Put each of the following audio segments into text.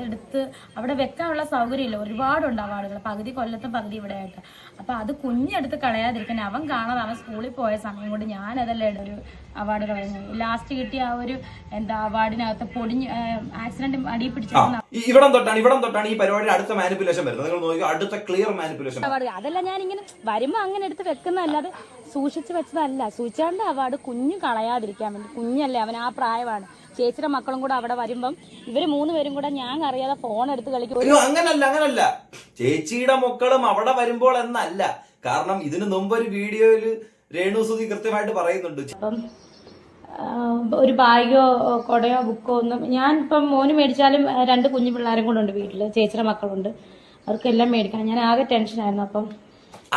അതെടുത്ത് അവിടെ വെക്കാനുള്ള സൗകര്യമില്ല. ഒരുപാടുണ്ട് അവാർഡുകൾ പകുതി കൊല്ലത്തും പകുതി ഇവിടെ ആയിട്ട് അപ്പൊ അത് കുഞ്ഞെടുത്ത് കളയാതിരിക്കാൻ അവൻ കാണാതെ അവൻ സ്കൂളിൽ പോയ സമയം കൊണ്ട് ഞാനതല്ലേ ഒരു അവാർഡ് കളയുന്നത് ലാസ്റ്റ് കിട്ടിയ ആ ഒരു എന്താ അവാർഡിനകത്ത് പൊടിഞ്ഞ് ആക്സിഡന്റ് അടി പിടിച്ചിരുന്ന ഇവിടം തൊട്ടാണ് ഇവിടം തൊട്ടാണ് ഈ പരിപാടിയുടെ അടുത്ത മാനിപ്പുലേഷൻ വരുന്നത്. നിങ്ങൾ നോക്കുക അടുത്ത ക്ലിയർ മാനിപ്പുലേഷൻ അവാർഡ് അതല്ല ഞാൻ ഇങ്ങനെ വരുമ്പോ അങ്ങനെ എടുത്ത് വെക്കുന്നതല്ലാതെ സൂക്ഷിച്ചു വെച്ചതല്ല. സൂക്ഷിച്ചാണ്ട് അവാർഡ് കുഞ്ഞു കളയാതിരിക്കാൻ വേണ്ടി കുഞ്ഞല്ലേ അവൻ ആ പ്രായമാണ്. ചേച്ചിയുടെ മക്കളും കൂടെ അവിടെ വരുമ്പം ഇവർ മൂന്ന് പേരും കൂടെ ഞാൻ അറിയാതെ ഫോൺ എടുത്ത് കളിക്കും. അയ്യോ അങ്ങനല്ല അങ്ങനല്ല. ചേച്ചിയുടെ മക്കളും അവിടെ വരുമ്പോൾ എന്നല്ല. കാരണം ഇതിനു മുമ്പ് ഒരു വീഡിയോയിൽ രേണു സുധി കൃത്യമായിട്ട് പറയുന്നുണ്ട്. അപ്പം ഒരു ബാഗോ കൊടയോ ബുക്കോ ഒന്നും ഞാൻ ഇപ്പം മോന് മേടിച്ചാലും രണ്ട് കുഞ്ഞു പിള്ളേരും കൂടെ ഉണ്ട് വീട്ടിൽ ചേച്ചിയുടെ മക്കളുണ്ട്. അവർക്കെല്ലാം മേടിക്കണം. ഞാൻ ആകെ ടെൻഷൻ ആയിരുന്നു അപ്പം.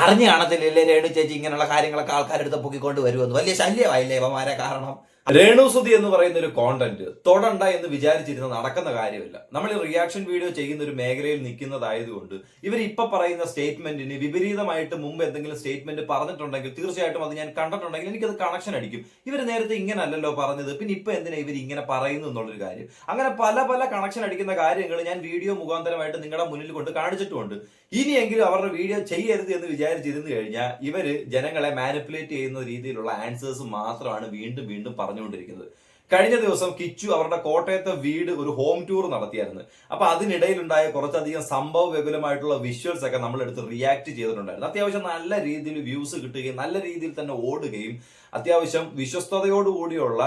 അറിഞ്ഞു കാണത്തില്ലേ രേണു ചേച്ചി ഇങ്ങനെയുള്ള കാര്യങ്ങളൊക്കെ ആൾക്കാരെടുത്ത് പൊക്കിക്കൊണ്ട് വരുമെന്ന്. വലിയ ശല്യമായില്ലേ ഇവന്മാരെ കാരണം? രേണു സുധി എന്ന് പറയുന്ന ഒരു കോണ്ടന്റ് തൊടണ്ട എന്ന് വിചാരിച്ചിരുന്ന നടക്കുന്ന കാര്യമില്ല. നമ്മൾ ഈ റിയാക്ഷൻ വീഡിയോ ചെയ്യുന്ന ഒരു മേഖലയിൽ നിൽക്കുന്നതായതുകൊണ്ട് ഇവർ ഇപ്പൊ പറയുന്ന സ്റ്റേറ്റ്മെന്റിന് വിപരീതമായിട്ട് മുമ്പ് എന്തെങ്കിലും സ്റ്റേറ്റ്മെന്റ് പറഞ്ഞിട്ടുണ്ടെങ്കിൽ തീർച്ചയായിട്ടും അത് ഞാൻ കണ്ടിട്ടുണ്ടെങ്കിൽ എനിക്കത് കണക്ഷൻ അടിക്കും. ഇവർ നേരത്തെ ഇങ്ങനെ അല്ലല്ലോ പറഞ്ഞത്. പിന്നെ ഇപ്പൊ എന്തിനാ ഇവർ ഇങ്ങനെ പറയുന്നു എന്നുള്ളൊരു കാര്യം. അങ്ങനെ പല പല കണക്ഷൻ അടിക്കുന്ന കാര്യങ്ങൾ ഞാൻ വീഡിയോ മുഖാന്തരമായിട്ട് നിങ്ങളുടെ മുന്നിൽ കൊണ്ട് കാണിച്ചിട്ടുമുണ്ട്. ഇനിയെങ്കിലും അവരുടെ വീഡിയോ ചെയ്യരുത് എന്ന് വിചാരിച്ചിരുന്നു കഴിഞ്ഞാൽ ഇവർ ജനങ്ങളെ മാനിപ്പുലേറ്റ് ചെയ്യുന്ന രീതിയിലുള്ള ആൻസേഴ്സ് മാത്രമാണ് വീണ്ടും വീണ്ടും പറഞ്ഞുകൊണ്ടിരിക്കുന്നത്. കഴിഞ്ഞ ദിവസം കിച്ചു അവരുടെ കോട്ടയത്തെ വീട് ഒരു ഹോം ടൂർ നടത്തിയായിരുന്നു. അപ്പൊ അതിനിടയിലുണ്ടായ കുറച്ചധികം സംഭവ വിപുലമായിട്ടുള്ള വിഷ്വൽസ് ഒക്കെ നമ്മൾ എടുത്ത് റിയാക്ട് ചെയ്തിട്ടുണ്ടായിരുന്നു. അത്യാവശ്യം നല്ല രീതിയിൽ വ്യൂസ് കിട്ടുകയും നല്ല രീതിയിൽ തന്നെ ഓടുകയും അത്യാവശ്യം വിശ്വസ്തയോടുകൂടിയുള്ള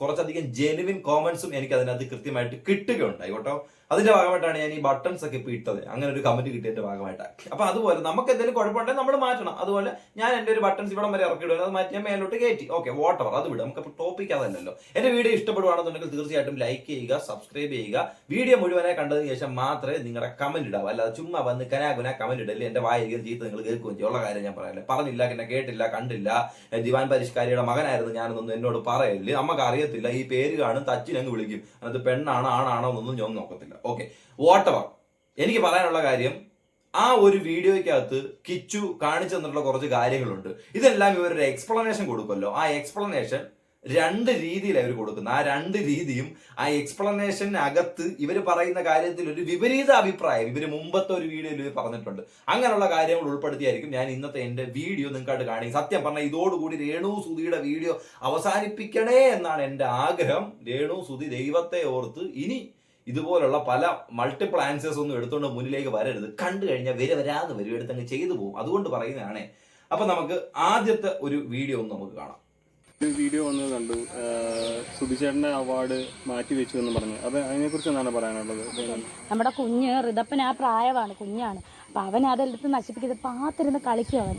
കുറച്ചധികം ജെനുവിൻ കോമൻസും എനിക്ക് അതിനകത്ത് കൃത്യമായിട്ട് കിട്ടുകയുണ്ടായി കേട്ടോ അതിന്റെ ഭാഗമായിട്ടാണ് ഞാൻ ഈ ബട്ടൺസ് ഒക്കെ ഇപ്പൊ ഇട്ടത്. അങ്ങനെ ഒരു കമന്റ് കിട്ടിയതിന്റെ ഭാഗമായിട്ട് അപ്പൊ അതുപോലെ നമുക്ക് എന്തെങ്കിലും കുഴപ്പമുണ്ടെങ്കിൽ നമ്മൾ മാറ്റണം. അതുപോലെ ഞാൻ എന്റെ ഒരു ബട്ടൺസ് ഇവിടം വരെ ഇറക്കി ഇടുന്നത് അത് മാറ്റി ഞാൻ മേലോട്ട് കയറ്റി. ഓക്കെ വാട്ടവർ അത് വിടും. നമുക്ക് ടോപ്പിക് അതല്ലല്ലോ. എന്റെ വീഡിയോ ഇഷ്ടപ്പെടുവാണെന്നുണ്ടെങ്കിൽ തീർച്ചയായിട്ടും ലൈക്ക് ചെയ്യുക സബ്സ്ക്രൈബ് ചെയ്യുക. വീഡിയോ മുഴുവനായി കണ്ടതിന് ശേഷം മാത്രമേ നിങ്ങളുടെ കമന്റ് ഇടാവൂ. അല്ലാതെ ചുമ്മാ വന്ന് കനാകുന കമന്റ് ഇടല്ലേ എന്റെ വായിക്കും ചീത്ത നിങ്ങൾ കേൾക്കുകയും ചെയ്യുള്ള കാര്യം ഞാൻ പറയല്ലേ പറഞ്ഞില്ല എന്നെ കേട്ടില്ല കണ്ടില്ല. ദിവാൻ ദിവാൻ പരിഷ്കാരിയുടെ മകനായിരുന്നു ഞാനെന്നൊന്നും എന്നോട് പറയല്ലേ? അമ്മയ്ക്ക് അറിയത്തില്ല. ഈ പേര് കാണും തച്ചിനങ്ങ് വിളിക്കും. അത് പെണ്ണാണോ ആണാണോ എന്നൊന്നും ഞാൻ നോക്കത്തില്ല. ഓക്കെ വാട്ടവർ എനിക്ക് പറയാനുള്ള കാര്യം ആ ഒരു വീഡിയോയ്ക്കകത്ത് കിച്ചു കാണിച്ചു തന്നിട്ടുള്ള കുറച്ച് കാര്യങ്ങളുണ്ട്. ഇതെല്ലാം ഇവരൊരു എക്സ്പ്ലനേഷൻ കൊടുക്കുമല്ലോ. ആ എക്സ്പ്ലനേഷൻ രണ്ട് രീതിയിൽ അവർ കൊടുക്കുന്നത് ആ രണ്ട് രീതിയും ആ എക്സ്പ്ലനേഷനകത്ത് ഇവർ പറയുന്ന കാര്യത്തിൽ ഒരു വിപരീത അഭിപ്രായം. ഇവർ മുമ്പത്തെ ഒരു വീഡിയോയിൽ ഇവർ പറഞ്ഞിട്ടുണ്ട്. അങ്ങനെയുള്ള കാര്യങ്ങൾ ഉൾപ്പെടുത്തിയായിരിക്കും ഞാൻ ഇന്നത്തെ എന്റെ വീഡിയോ നിങ്ങൾക്കായിട്ട് കാണിക്കും സത്യം പറഞ്ഞാൽ ഇതോടുകൂടി രേണു സുധിയുടെ വീഡിയോ അവസാനിപ്പിക്കണേ എന്നാണ് എന്റെ ആഗ്രഹം. രേണു സുധി ദൈവത്തെ ഓർത്ത് ഇനി ഇതുപോലുള്ള പല മൾട്ടിപ്പിൾ ആൻസേഴ്സ് ഒന്നും എടുത്തുകൊണ്ട് മുന്നിലേക്ക് വരരുത്. കണ്ടു കഴിഞ്ഞാൽ വരെ വരാതെ വരും. എടുത്തങ്ങ് ചെയ്തു പോകും. അതുകൊണ്ട് പറയുന്നതാണേ. അപ്പൊ നമുക്ക് ആദ്യത്തെ ഒരു വീഡിയോ ഒന്ന് നമുക്ക് കാണാം. വീഡിയോ വന്നത് കണ്ടു. സുധിചേട്ടന്റെ അവാർഡ് മാറ്റി വെച്ചു എന്ന് പറഞ്ഞു. അത് അതിനെ കുറിച്ച് എന്താണ് പറയാനുള്ളത്? നമ്മുടെ കുഞ്ഞ് റിതപ്പൻ ആ പ്രായമാണ് കുഞ്ഞാണ്. അപ്പൊ അവൻ അതെടുത്ത് നശിപ്പിക്കുന്നത് പാത്തിരുന്ന് കളിക്കും അവൻ.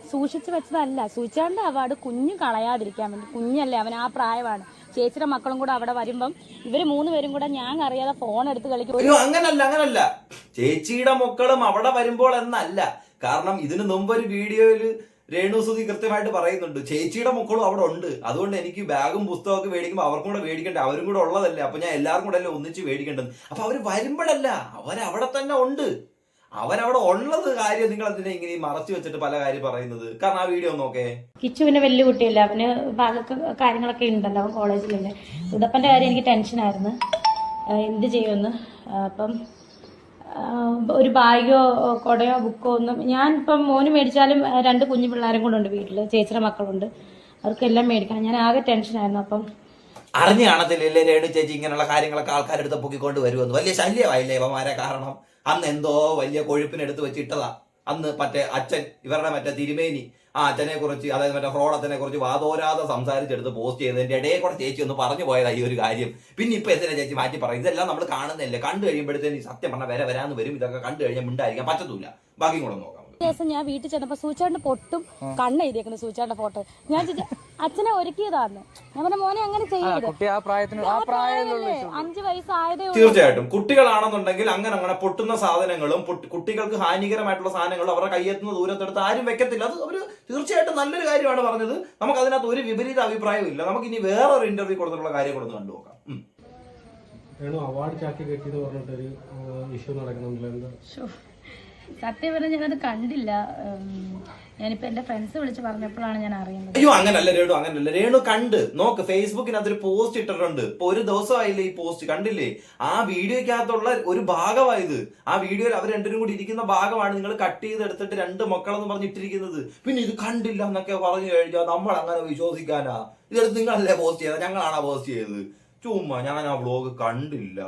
സൂക്ഷിച്ചു വെച്ചതല്ല. സൂക്ഷിച്ചാണ്ട് അവാർഡ് കുഞ്ഞു കളയാതിരിക്കാൻ വേണ്ടി. കുഞ്ഞല്ലേ അവൻ ആ പ്രായമാണ്. ചേച്ചിയുടെ മക്കളും കൂടെ അവിടെ വരുമ്പം ഇവർ മൂന്ന് പേരും കൂടെ ഞാൻ അറിയാതെ ഫോൺ എടുത്ത് കളിക്കും. അങ്ങനല്ല അങ്ങനല്ല. ചേച്ചിയുടെ മക്കളും അവിടെ വരുമ്പോൾ എന്നല്ല. കാരണം ഇതിനു മുമ്പ് ഒരു വീഡിയോയിൽ രേണു സുധി കൃത്യമായിട്ട് പറയുന്നുണ്ട്. ചേച്ചിയുടെ മക്കളും അവിടെ ഉണ്ട്. അതുകൊണ്ട് എനിക്ക് ബാഗും പുസ്തകമൊക്കെ മേടിക്കുമ്പോൾ അവർക്കും കൂടെ മേടിക്കണ്ടേ? അവരും കൂടെ ഉള്ളതല്ലേ. അപ്പൊ ഞാൻ എല്ലാവർക്കും കൂടെ അല്ലേ ഒന്നിച്ച് മേടിക്കേണ്ടത്? അപ്പൊ അവർ വരുമ്പോഴല്ല. അവരവിടെ തന്നെ ഉണ്ട്. അവരവിടെ ഉള്ളത് കാര്യം നിങ്ങൾ എന്തിനാ ഇങ്ങനെ മറച്ചു വെച്ചിട്ട് പല കാര്യം പറയുന്നത്? കാരണം ആ വീഡിയോ നോക്കേ. കിച്ചു പിന്നെ വലിയ കുട്ടിയല്ല അവന് ഭാഗമൊക്കെ കാര്യങ്ങളൊക്കെ ഉണ്ടല്ലോ അവൻ കോളേജിലല്ലേ ഉദപ്പന്റെ കാര്യം എനിക്ക് ടെൻഷനായിരുന്നു എന്ത് ചെയ്യുമെന്ന്. അപ്പം ഒരു ബാഗോ കൊടയോ ബുക്കോ ഒന്നും ഞാൻ ഇപ്പം മോന് മേടിച്ചാലും രണ്ട് കുഞ്ഞു പിള്ളേരും കൂടെ ഉണ്ട് വീട്ടിൽ ചേച്ചിയുടെ മക്കളുണ്ട്. അവർക്കെല്ലാം മേടിക്കണം. ഞാൻ ആകെ ടെൻഷനായിരുന്നു അപ്പം അറിഞ്ഞു കാണത്തില്ലേ രേണു ചേച്ചി ഇങ്ങനെയുള്ള കാര്യങ്ങളൊക്കെ ആൾക്കാരെടുത്ത് പൊക്കിക്കൊണ്ട് വരുമെന്ന്. വലിയ ശല്യമായില്ലേ ഇവന്മാരെ കാരണം? അന്ന് എന്തോ വലിയ കൊഴുപ്പിനെടുത്ത് വെച്ചിട്ടതാ. അന്ന് മറ്റേ അച്ഛൻ ഇവരുടെ മറ്റേ തിരുമേനി ആ അച്ഛനെ കുറിച്ച് അതായത് മറ്റേ ഫ്രോഡത്തിനെ കുറിച്ച് വാതോരാതെ സംസാരിച്ചെടുത്ത് പോസ്റ്റ് ചെയ്തതിന്റെ ഇടയിൽ കൂടെ ചേച്ചി ഒന്ന് പറഞ്ഞു പോയതാ ഈ ഒരു കാര്യം. പിന്നെ ഇപ്പൊ എന്തിനാ ചേച്ചി മാറ്റി പറയും ഇതെല്ലാം നമ്മൾ കാണുന്നില്ല കണ്ടു കഴിയുമ്പോഴത്തേന് ഈ സത്യം പറഞ്ഞാൽ വരെ വരാന്ന് വരും. ഇതൊക്കെ കണ്ടു കഴിഞ്ഞാൽ മിണ്ടായിരിക്കാൻ പറ്റത്തൂല. ബാക്കി കൂടെ നോക്കാം ദിവസം ഞാൻ വീട്ടിൽ ചെന്നപ്പോ സൂചാണ്ട് പൊട്ടും കണ്ണെഴുതിയേക്കുന്നു എഴുതിയേക്കുന്നു ഫോട്ടോ. ഞാൻ അച്ഛനെ ഒരുക്കിയതാന്ന്. ഞാൻ പറഞ്ഞ മോനെ അങ്ങനെ ചെയ്യരുത്. കുട്ടി ആ പ്രായത്തിന് ആ? അഞ്ച് വയസ്സായതേ ഉള്ളൂ. തീർച്ചയായിട്ടും. കുട്ടികളാണെന്നുണ്ടെങ്കിൽ അങ്ങനെ അങ്ങനെ പൊട്ടുന്ന സാധനങ്ങളും പൊട്ടി- കുട്ടികൾക്ക് ഹാനികരമായിട്ടുള്ള സാധനങ്ങളും അവരുടെ കയ്യെത്തുന്ന ദൂരത്തെടുത്ത് ആരും വെക്കത്തില്ല. അത് അവർ തീർച്ചയായിട്ടും നല്ലൊരു കാര്യമാണ് പറഞ്ഞത്. നമുക്ക് അതിനകത്ത് ഒരു വിപരീത അഭിപ്രായവും ഇല്ല നമുക്ക് ഇനി വേറൊരു ഇന്റർവ്യൂ കൊടുത്തിട്ടുള്ള കാര്യം കൂടെ ഒന്ന് കണ്ടുനോക്കാം ഉം. രേണു അവാർഡ് ചാക്കി കെട്ടിയത് പറഞ്ഞിട്ടൊരു ഇഷ്യൂ നടക്കുന്നുണ്ടല്ലോ. എന്താ? ശ്ശോ. സത്യം പറഞ്ഞാൽ ഞാനത് കണ്ടില്ല. ഞാനിപ്പോ എന്റെ ഫ്രണ്ട്സ് വിളിച്ച് പറഞ്ഞപ്പോഴാണ് ഞാൻ അറിയുന്നത്. അയ്യോ അങ്ങനല്ല രേണു അങ്ങനല്ല. രേണു കണ്ട്. നോക്ക് ഫേസ്ബുക്കിനകത്ത് ഒരു പോസ്റ്റ് ഇട്ടിട്ടുണ്ട്. ഇപ്പൊ ഒരു ദിവസമായില്ലേ ഈ പോസ്റ്റ് കണ്ടില്ലേ? ആ വീഡിയോക്കകത്തുള്ള ഒരു ഭാഗമായത് ആ വീഡിയോയിൽ അവർ രണ്ടുപേരും കൂടി ഇരിക്കുന്ന ഭാഗമാണ് നിങ്ങൾ കട്ട് ചെയ്ത് എടുത്തിട്ട് രണ്ട് മക്കളെന്ന് പറഞ്ഞിട്ടിരിക്കുന്നത് പിന്നെ ഇത് കണ്ടില്ല എന്നൊക്കെ പറഞ്ഞു കഴിഞ്ഞാൽ നമ്മൾ അങ്ങനെ വിശ്വസിക്കാനാ. ഇതെടുത്ത് നിങ്ങളല്ലേ പോസ്റ്റ് ചെയ്തത്? ഞങ്ങളാണോ പോസ്റ്റ് ചെയ്തത്? ചുമ്മാ ഞാൻ ആ വ്ലോഗ് കണ്ടില്ല.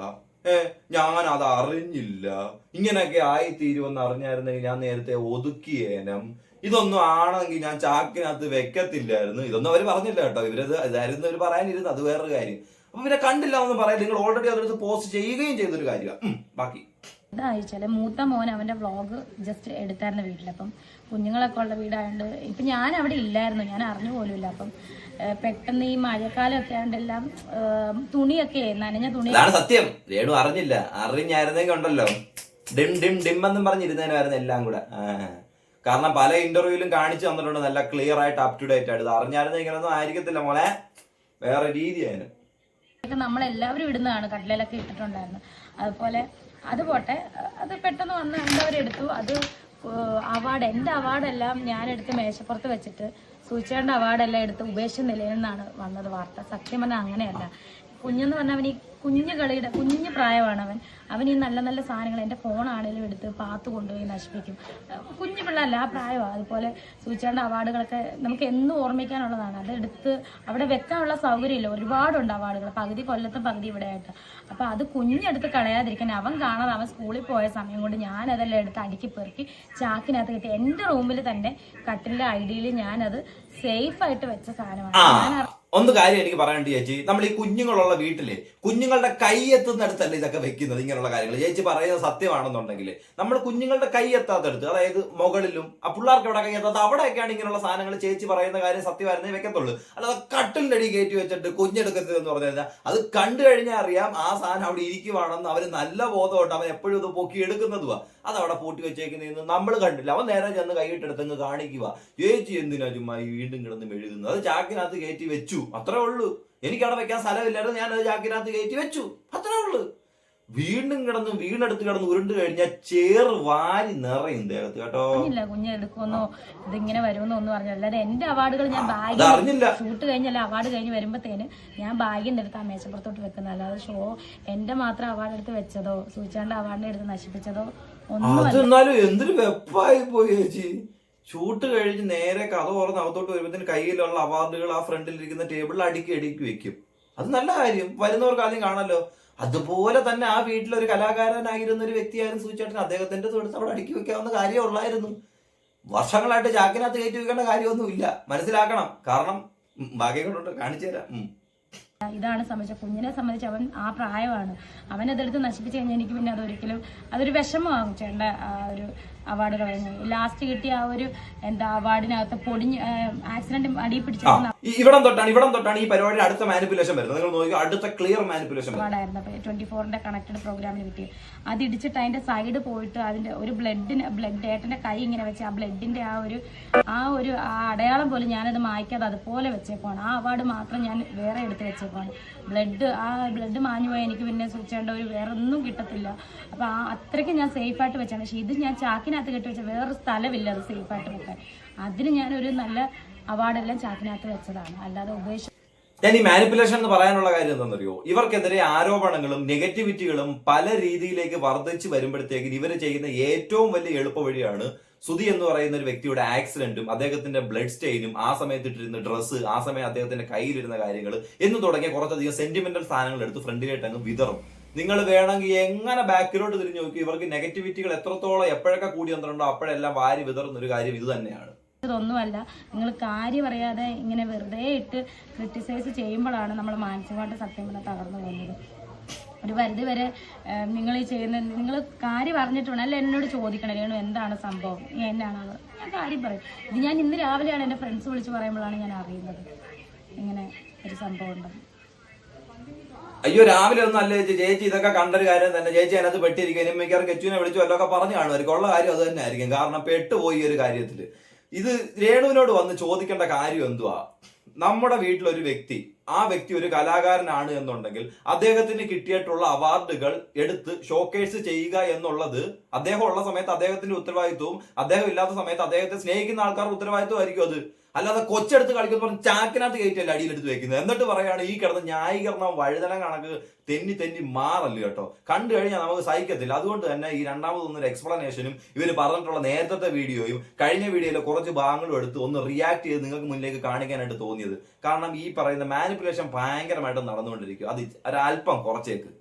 ഞാൻ അത് അറിഞ്ഞില്ല. ഇങ്ങനെയൊക്കെ ആയിത്തീരുമെന്ന് അറിഞ്ഞായിരുന്നെങ്കിൽ ഞാൻ നേരത്തെ ഒതുക്കിയേനം. ഇതൊന്നും ആണെങ്കിൽ ഞാൻ ചാക്കിനകത്ത് വെക്കത്തില്ലായിരുന്നു. ഇതൊന്നും അവർ പറഞ്ഞില്ല കേട്ടോ. ഇവരത് ഇതായിരുന്നു ഇവർ പറയാനിരുന്നു അത് വേറൊരു കാര്യം. അപ്പൊ പിന്നെ കണ്ടില്ല എന്ന് പറയാം നിങ്ങൾ ഓൾറെഡി അതെടുത്ത് പോസ്റ്റ് ചെയ്യുകയും ചെയ്തൊരു കാര്യമാണ് ബാക്കി. ഇതായിച്ചാൽ മൂത്ത മോൻ അവന്റെ വ്ളോഗ് ജസ്റ്റ് എടുത്തായിരുന്നു വീട്ടിൽ. അപ്പം കുഞ്ഞുങ്ങളൊക്കെ ഉള്ള വീടായതുകൊണ്ട് ഇപ്പൊ ഞാൻ അവിടെ ഇല്ലായിരുന്നു. ഞാൻ അറിഞ്ഞു പോലുമില്ല അപ്പം പെട്ടെന്ന് ഈ മഴക്കാലമൊക്കെ ആയതുകൊണ്ട് എല്ലാം തുണിയൊക്കെ നനഞ്ഞ തുണി സത്യം. രേണു അറിഞ്ഞില്ല. അറിഞ്ഞായിരുന്നെങ്കിൽ ഉണ്ടല്ലോ. ഡിം ഡിം ഡിം എന്നും പറഞ്ഞിരുന്നേനായിരുന്നു എല്ലാം കൂടെ. കാരണം പല ഇന്റർവ്യൂവിലും കാണിച്ചു തന്നിട്ടുണ്ട്. നല്ല ക്ലിയർ ആയിട്ട് അപ് ടു ഡേറ്റ് ആയിട്ട്. അറിഞ്ഞായിരുന്നു ഇങ്ങനൊന്നും ആയിരിക്കത്തില്ല മോളെ. വേറെ രീതിയായിരുന്നു. നമ്മളെല്ലാവരും ഇടുന്നതാണ്. കട്ടിലൊക്കെ ഇട്ടിട്ടുണ്ടായിരുന്നു. അതുപോലെ അത് പോട്ടെ. അത് പെട്ടെന്ന് വന്ന് കണ്ടവരെടുത്തു അത് അവാർഡ് എന്റെ അവാർഡെല്ലാം ഞാനെടുത്ത് മേശപ്പുറത്ത് വെച്ചിട്ട് സൂചിച്ചേണ്ട അവാർഡെല്ലാം എടുത്ത് ഉപേക്ഷ നിലയിൽ നിന്നാണ് വന്നത് വാർത്ത. സത്യം പറഞ്ഞാൽ അങ്ങനെയല്ല. കുഞ്ഞെന്ന് പറഞ്ഞാൽ അവൻ ഈ കുഞ്ഞു കളിയുടെ കുഞ്ഞു പ്രായമാണ് അവൻ. അവൻ ഈ നല്ല നല്ല സാധനങ്ങൾ എന്റെ ഫോണാണേലും എടുത്ത് പാത്ത് കൊണ്ടുപോയി നശിപ്പിക്കും. കുഞ്ഞു പിള്ളേരല്ല ആ പ്രായമാണ് അതുപോലെ സൂചിച്ചാണ്ട് അവാർഡുകളൊക്കെ നമുക്ക് എന്നും ഓർമ്മിക്കാനുള്ളതാണ്. അത് എടുത്ത് അവിടെ വെക്കാനുള്ള സൗകര്യമില്ല. ഒരുപാടുണ്ട് അവാർഡുകൾ. പകുതി കൊല്ലത്തും പകുതി ഇവിടെ ആയിട്ട്. അപ്പോൾ അത് കുഞ്ഞെടുത്ത് കളയാതിരിക്കാൻ അവൻ കാണാതെ അവൻ സ്കൂളിൽ പോയ സമയം കൊണ്ട് ഞാനതെല്ലാം എടുത്ത് അടുക്കി പെറുക്കി ചാക്കിനകത്ത് കിട്ടി എന്റെ റൂമിൽ തന്നെ കട്ടിലിന്റെ ഐഡിയിൽ ഞാനത് സേഫായിട്ട് വെച്ച സാധനമാണ്. ഞാൻ ഒന്ന് കാര്യം എനിക്ക് പറയാനുണ്ട് ചേച്ചി. നമ്മൾ ഈ കുഞ്ഞുങ്ങളുള്ള വീട്ടിൽ കുഞ്ഞുങ്ങളുടെ കൈ എത്തുന്നിടത്തല്ല ഇതൊക്കെ വെക്കുന്നത് ഇങ്ങനെയുള്ള കാര്യങ്ങൾ ചേച്ചി പറയുന്നത് സത്യമാണെന്നുണ്ടെങ്കിൽ നമ്മൾ കുഞ്ഞുങ്ങളുടെ കൈ എത്താത്തടുത്ത് അതായത് മുകളിലും ആ പിള്ളേർക്ക് എവിടെ കൈ എത്താത്ത അവിടെയൊക്കെയാണ് ഇങ്ങനെയുള്ള സാധനങ്ങൾ ചേച്ചി പറയുന്ന കാര്യം സത്യമായിരുന്നേ വെക്കത്തുള്ളൂ. അല്ലാതെ കട്ടിലിന്റെ അടി കയറ്റി വെച്ചിട്ട് കുഞ്ഞെടുക്കരുത് എന്ന് പറഞ്ഞു കഴിഞ്ഞാൽ അത് കണ്ടു കഴിഞ്ഞാൽ അറിയാം ആ സാധനം അവിടെ ഇരിക്കുവാണെന്ന് അവർ നല്ല ബോധമുണ്ട്. അവൻ എപ്പോഴും ഇത് പൊക്കി എടുക്കുന്നതുവാ അത് അവിടെ പൂട്ടി വെച്ചേക്കുന്നതെന്ന് നമ്മൾ കണ്ടില്ല. അവൻ നേരെ ചെന്ന് കൈയിട്ടെടുത്തങ്ങ് കാണിക്കുക. ചേച്ചി എന്തിനാ ചുമ്മാ ഈ വീണ്ടും കിടന്ന് മെഴുകുന്നത്? അത് ചാക്കിനകത്ത് കയറ്റി വെച്ചു. അത്രേ ഉള്ളൂ. എനിക്കവിടെ വെക്കാൻ സ്ഥലമില്ലായിരുന്നു. ഞാൻ അത് ചാക്കിനകത്ത് കയറ്റി വെച്ചു. അത്രേ ഉള്ളൂ. വീണ്ടും കിടന്ന് വീണെടുത്ത് കിടന്ന് ഉരുണ്ട് കഴിഞ്ഞാൽ ചേർ വാരി നിറയും ദേഹത്ത് കേട്ടോ. അറിഞ്ഞില്ല കുഞ്ഞ് എടുക്കുമെന്നോ ഇതിങ്ങനെ വരുമെന്നോ ഒന്നും അറിഞ്ഞില്ല. അല്ലാതെ എന്റെ അവാർഡുകൾ ഞാൻ ബാഗിൽ അറിഞ്ഞില്ല. ഷൂട്ട് കഴിഞ്ഞല്ല അവാർഡ് കഴിഞ്ഞ് വരുമ്പോഴത്തേന് ഞാൻ ബാഗിൽ എടുത്ത് ആ മേശപ്പുറത്തോട്ട് വെക്കുന്നത് അല്ലാതെ ഷോ എന്റെ മാത്രം അവാർഡ് എടുത്ത് വെച്ചതോ സൂചാണ്ട് അവാർഡിനെ എടുത്ത് നശിപ്പിച്ചതോ? ഒന്നും അത് എന്നാലും എന്തൊരു വെപ്പായി പോയി ചേച്ചി. ഷൂട്ട് കഴിഞ്ഞ് നേരെ കഥ തുറന്ന് അകത്തോട്ട് വരുമ്പോഴത്തേന് കയ്യിലുള്ള അവാർഡുകൾ ആ ഫ്രണ്ടിൽ ഇരിക്കുന്ന ടേബിളിൽ അടുക്കി അടുക്കി വെക്കും. അത് നല്ല കാര്യം. വരുന്നവർക്ക് ആദ്യം കാണാലോ. അതുപോലെ തന്നെ ആ വീട്ടിൽ ഒരു കലാകാരനായിരുന്ന ഒരു വ്യക്തിയായിരുന്നു സൂചിച്ചേട്ടൻ അദ്ദേഹത്തിന്റെ തൊടുത്ത് അവിടെ അടുക്കി വെക്കാവുന്ന കാര്യം ഉള്ളായിരുന്നു. വർഷങ്ങളായിട്ട് ചാക്കിനകത്ത് കയറ്റി വെക്കേണ്ട കാര്യമൊന്നുമില്ല. മനസ്സിലാക്കണം. കാരണം ഭാഗ്യം കൊണ്ടുണ്ട് കാണിച്ചു തരാം. ഇതാണ് സംബന്ധിച്ച കുഞ്ഞിനെ സംബന്ധിച്ച് അവൻ ആ പ്രായമാണ്. അവൻ അതെടുത്ത് നശിപ്പിച്ച് കഴിഞ്ഞാൽ എനിക്ക് പിന്നെ അതൊരിക്കലും അതൊരു വിഷമമാകും ചേട്ടന്റെ ഒരു അവാർഡ് കഴിഞ്ഞ് ലാസ്റ്റ് കിട്ടിയ ആ ഒരു എന്താ അവാർഡിനകത്ത് പൊടിഞ്ഞ് ആക്സിഡന്റ് അടി പിടിച്ചിരുന്ന ഇവിടം തൊട്ടാണ് ഇവിടം തൊട്ടാണ് ഈ പരിപാടിയുടെ അടുത്ത മാനിപ്പുലേഷൻ വരുന്നത്. നിങ്ങൾ നോക്കി അടുത്ത ക്ലിയർ മാനിപ്പുലേഷൻ അവാർഡായിരുന്നു. ട്വന്റി ഫോറിന്റെ കണക്റ്റഡ് പ്രോഗ്രാമിന് കിട്ടി അത് ഇടിച്ചിട്ട് അതിന്റെ സൈഡ് പോയിട്ട് അതിന്റെ ഒരു ബ്ലഡിന് ബ്ലഡ് ഏട്ടന്റെ കൈ ഇങ്ങനെ വെച്ച് ആ ബ്ലഡിന്റെ ആ ഒരു ആ ഒരു ആ അടയാളം പോലും ഞാനത് മായ്ക്കാതെ അതുപോലെ വെച്ചേക്കുവാണ്. ആ അവാർഡ് മാത്രം ഞാൻ വേറെ എടുത്ത് വെച്ചേക്കുവാണ്. ബ്ലഡ് ആ ബ്ലഡ് മാഞ്ഞു പോയാൽ എനിക്ക് പിന്നെ സൂക്ഷിക്കേണ്ട ഒരു വേറെ ഒന്നും കിട്ടത്തില്ല. അപ്പൊ ആ അത്രയ്ക്ക് ഞാൻ സേഫായിട്ട് വെച്ചാണ്. പക്ഷെ ഇത് ഞാൻ ചാക്കിനകത്ത് കെട്ടി വെച്ച വേറൊരു സ്ഥലമില്ല അത് സേഫായിട്ട് വെക്കാൻ. അതിന് ഞാനൊരു നല്ല അവാർഡെല്ലാം ചാക്കിനകത്ത് വെച്ചതാണ്. അല്ലാതെ ഉപേക്ഷ ഞാൻ ഈ മാനിപ്പുലേഷൻ എന്ന് പറയാനുള്ള കാര്യം എന്താണെന്നറിയോ? ഇവർക്കെതിരെ ആരോപണങ്ങളും നെഗറ്റിവിറ്റികളും പല രീതിയിലേക്ക് വർദ്ധിച്ചു വരുമ്പോഴത്തേക്ക് ഇവർ ചെയ്യുന്ന ഏറ്റവും വലിയ എളുപ്പ വഴിയാണ് സുധി എന്ന് പറയുന്ന ഒരു വ്യക്തിയുടെ ആക്സിഡന്റും അദ്ദേഹത്തിന്റെ ബ്ലഡ് സ്റ്റെയിനും ആ സമയത്ത് ഇട്ടിരുന്ന ഡ്രസ്സ് ആ സമയം അദ്ദേഹത്തിന്റെ കയ്യിലിരുന്ന കാര്യങ്ങൾ എന്ന് തുടങ്ങിയ കുറച്ചധികം സെന്റിമെന്റൽ സാധനങ്ങൾ എടുത്ത് ഫ്രണ്ടിലായിട്ട് അങ്ങ് വിതറും. നിങ്ങൾ വേണമെങ്കിൽ എങ്ങനെ ബാക്കിലോട്ട് തിരിഞ്ഞു നോക്കി ഇവർക്ക് നെഗറ്റിവിറ്റികൾ എത്രത്തോളം എപ്പോഴൊക്കെ കൂടി വന്നിട്ടുണ്ടോ അപ്പോഴെല്ലാം വാരി വിതറുന്ന ഒരു കാര്യം ഇത് തന്നെയാണ്. ഇതൊന്നുമല്ല നിങ്ങൾ കാര്യം അറിയാതെ ഇങ്ങനെ വെറുതെ ഇട്ട് ക്രിട്ടിസൈസ് ചെയ്യുമ്പോഴാണ് നമ്മൾ മാനസികമായിട്ട് സത്യം പറഞ്ഞാൽ തകർന്നു പോകുന്നത്. ഒരു പരിധി വരെ നിങ്ങൾ ഈ ചെയ്യുന്ന നിങ്ങൾ കാര്യം അറിഞ്ഞിട്ടുണ്ട് അല്ല എന്നോട് ചോദിക്കണം രേണു എന്താണ് സംഭവം? എന്നാണത് ഞാൻ കാര്യം പറയും. ഇത് ഞാൻ ഇന്ന് രാവിലെയാണ് എന്റെ ഫ്രണ്ട്സ് വിളിച്ച് പറയുമ്പോഴാണ് ഞാൻ അറിയുന്നത്. ഇങ്ങനെ ഒരു സംഭവം ഉണ്ടെന്ന് അയ്യോ രാവിലെ ഒന്നും അല്ല ചേച്ചി ചേച്ചി ഇതൊക്കെ കണ്ടൊരു കാര്യം തന്നെ. ചേച്ചി അതിനകത്ത് പെട്ടിരിക്കും ഇനി മിക്കവാറും കെച്ചുവിനെ വിളിച്ചു വല്ലതൊക്കെ പറഞ്ഞു കാണുമായിരിക്കും ഉള്ള കാര്യം അത് തന്നെ ആയിരിക്കും കാരണം പെട്ടുപോയി ഒരു കാര്യത്തിൽ. ഇത് രേണുവിനോട് വന്ന് ചോദിക്കേണ്ട കാര്യം എന്തുവാ? നമ്മുടെ വീട്ടിലൊരു വ്യക്തി ആ വ്യക്തി ഒരു കലാകാരനാണ് എന്നുണ്ടെങ്കിൽ അദ്ദേഹത്തിന് കിട്ടിയിട്ടുള്ള അവാർഡുകൾ എടുത്ത് ഷോക്കേസ് ചെയ്യുക എന്നുള്ളത് അദ്ദേഹം ഉള്ള സമയത്ത് അദ്ദേഹത്തിന്റെ ഉത്തരവാദിത്വവും അദ്ദേഹം ഇല്ലാത്ത സമയത്ത് അദ്ദേഹത്തെ സ്നേഹിക്കുന്ന ആൾക്കാരുടെ ഉത്തരവാദിത്വമായിരിക്കും അത്. അല്ലാതെ കൊച്ചെടുത്ത് കളിക്കുന്ന പറഞ്ഞ് ചാക്കിനകത്ത് കയറ്റല്ല അടിയിലെടുത്ത് വെക്കുന്നത്? എന്നിട്ട് പറയാണ് ഈ കിടന്ന് ന്യായീകരണം വഴുതന കണക്ക് തെന്നി തെന്നി മാറല്ല കേട്ടോ? കണ്ടു കഴിഞ്ഞാൽ നമുക്ക് സഹിക്കത്തില്ല. അതുകൊണ്ട് തന്നെ ഈ രണ്ടാമതൊന്നൊരു എക്സ്പ്ലനേഷനും ഇവർ പറഞ്ഞിട്ടുള്ള നേരത്തെ വീഡിയോയും കഴിഞ്ഞ വീഡിയോയിലെ കുറച്ച് ഭാഗങ്ങളും എടുത്ത് ഒന്ന് റിയാക്ട് ചെയ്ത് നിങ്ങൾക്ക് മുന്നിലേക്ക് കാണിക്കാനായിട്ട് തോന്നിയത്. കാരണം ഈ പറയുന്ന മാനിപ്പുലേഷൻ ഭയങ്കരമായിട്ട് നടന്നുകൊണ്ടിരിക്കും. അത് ഒരല്പം കുറച്ചേക്ക്.